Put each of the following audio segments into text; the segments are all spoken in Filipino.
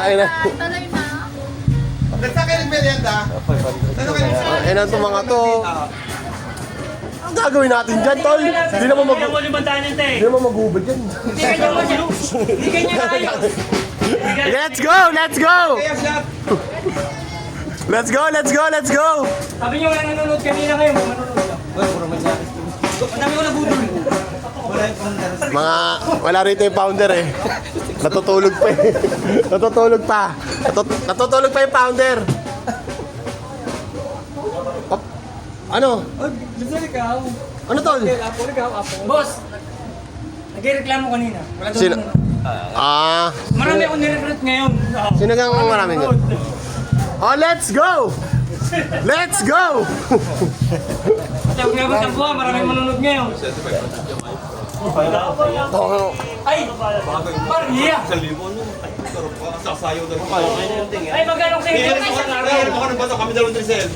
Ay na. Tuloy na. Nagsa kayo nagmerienda? Ano kayo Ay na itong mga to. Ang gagawin natin dyan, tol? Hindi naman mag... Hindi naman mag-ubad yan. Hindi kanya mo siya. Hindi kanya kaya. Let's go! Let's go! Let's go! Let's go! Let's go! Sabi niyo wala nanonood kanina kayo, manonood ka. Madami ko nabudol. Mga... Wala rito yung founder eh. Natutulog pa eh. Natutulog pa. Natut- natutulog pa yung founder. Op. Ano? Ano tol? Boss, nagreklamo kanina. Wala daw Sino? nanonood. Ah... Marami akong nirecruit ngayon. Oo. Sino kang marami niyo? Oh, let's go! Let's go! Huwag nga magtampuhan, maraming manonood ngayon. Oh, Ay! Maria! sasayaw na rin. Ay, magkano kayo? Kaya ano ka ba kami dalawang trisel?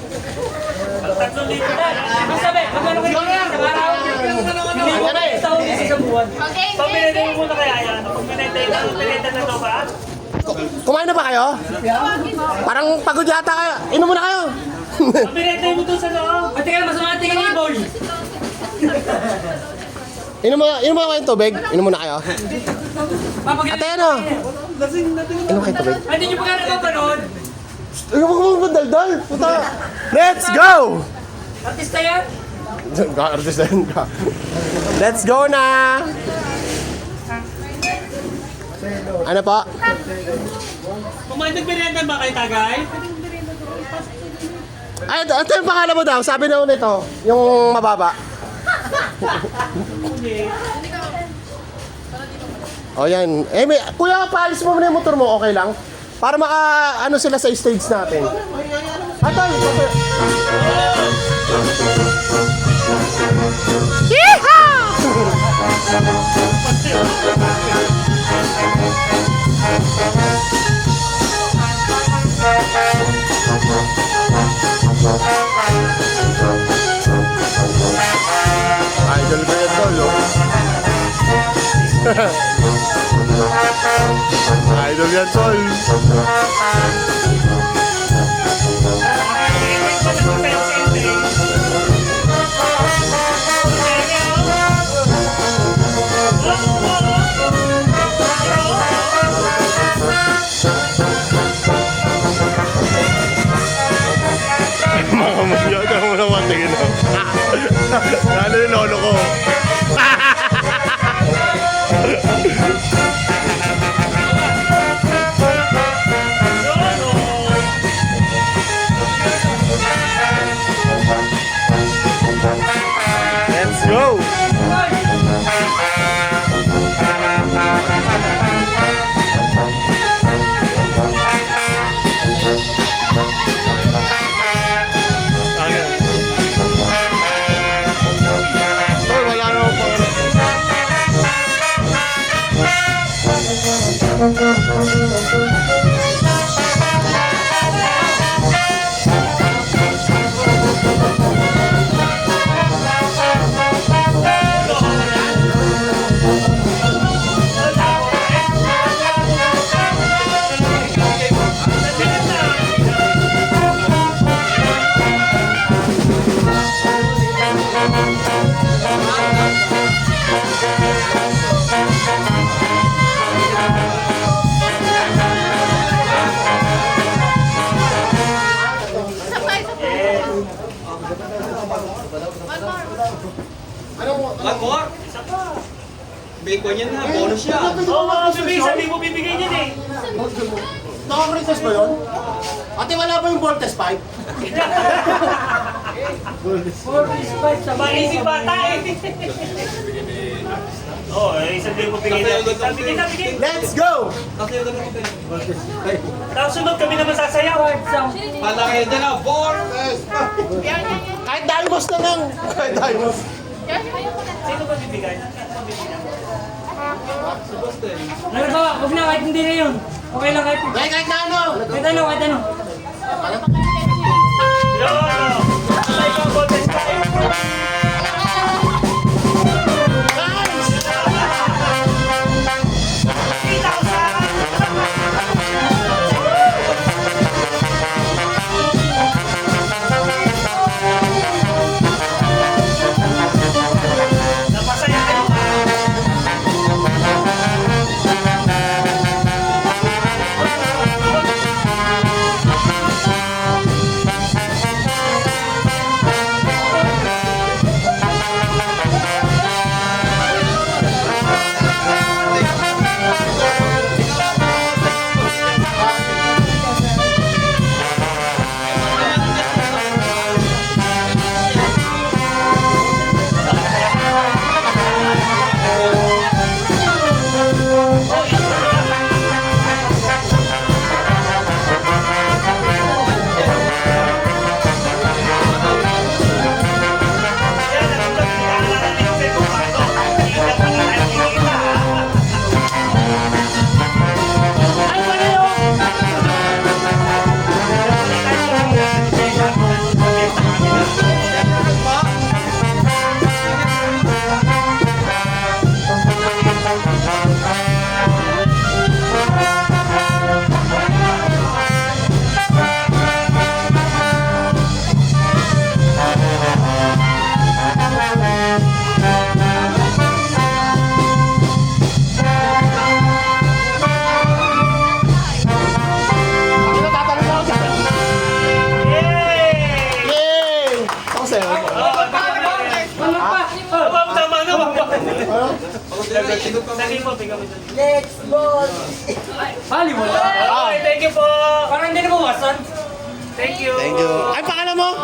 Tatlong dito na. Ang sabi, magkano kayo sa araw? Hindi ko na isa sa buwan. Pag okay. mo muna kaya yan, pag pinintay na, pinintay na to ba? kumain na ba kayo? Parang pagod yata kayo. Inom muna kayo. Pag pinintay mo dun sa loob. At teka, masama inom muna, inom muna kayong tubig. Inom muna kayo. Ate, ano? Inom kayong tubig. Ay, Hindi niyo pa gano'n napanood. Inom mo mo daldal. Puta. Let's go! Artista yan. Artist na yun ka. Let's go na! Ano po? Kumain nagmerienda ba kayo, Tagay? Ay, ito, ito yung pangalan mo daw. Sabi na ulit ito. Yung mababa. O yan. Eh, may, kuya, paalis mo muna yung motor mo. Okay lang? Para maka, ano sila sa stage natin. Ato, ito. Idol ko yan, tol. oh. Idol yan, tol. Mga Lalo yung lolo ko. Isa pa, isa pa. One more? Bacon yan ha, bonus siya. Oo, mga bibig, sabi mo bibigay niyan eh. Nakakaritas ba yun? Ate, wala ba yung voltage pipe? Maisip bata eh. Oo, eh, isang libo bigay na. Sabi kita, bigay. Let's go! Ko Tapos sunod kami naman sasayaw. Pala kayo dyan yan, yan. Kahit Dimos na lang! Kahit yan. Sino ba bibigay? Sino ba bibigay? Ano ba? Huwag na, kahit hindi na yun. Okay lang kahit Kahit kahit na ano! kahit ano, kahit ano. Sabi mo, bigyan mo dyan. Bali mo lang. Okay, thank you po. Parang hindi na bawasan. Thank you. Thank you. Ay, pangalan mo?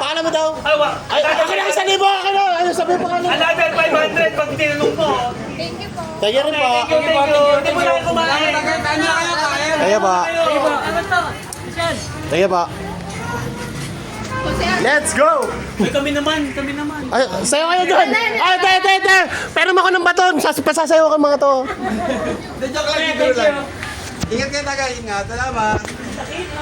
Pangalan mo daw? Ay, wa. Ay, akin na isang libo, akin na. Ano sabi mo pangalan? Another 500 pag tinanong mo. Thank you po. Kaya rin po. Thank you, thank you. Hindi mo lang kumain. Kaya ba? Ano to? Yan. Kaya ba? Let's go! Ay, kami naman, kami naman. Ay, sayo kayo doon! Ay, ito, ito, ito! Pero mo ako ng baton! Sas pasasayo ka mga to! Joke lang, Thank you. Ingat kayo taga, ingat. Salamat.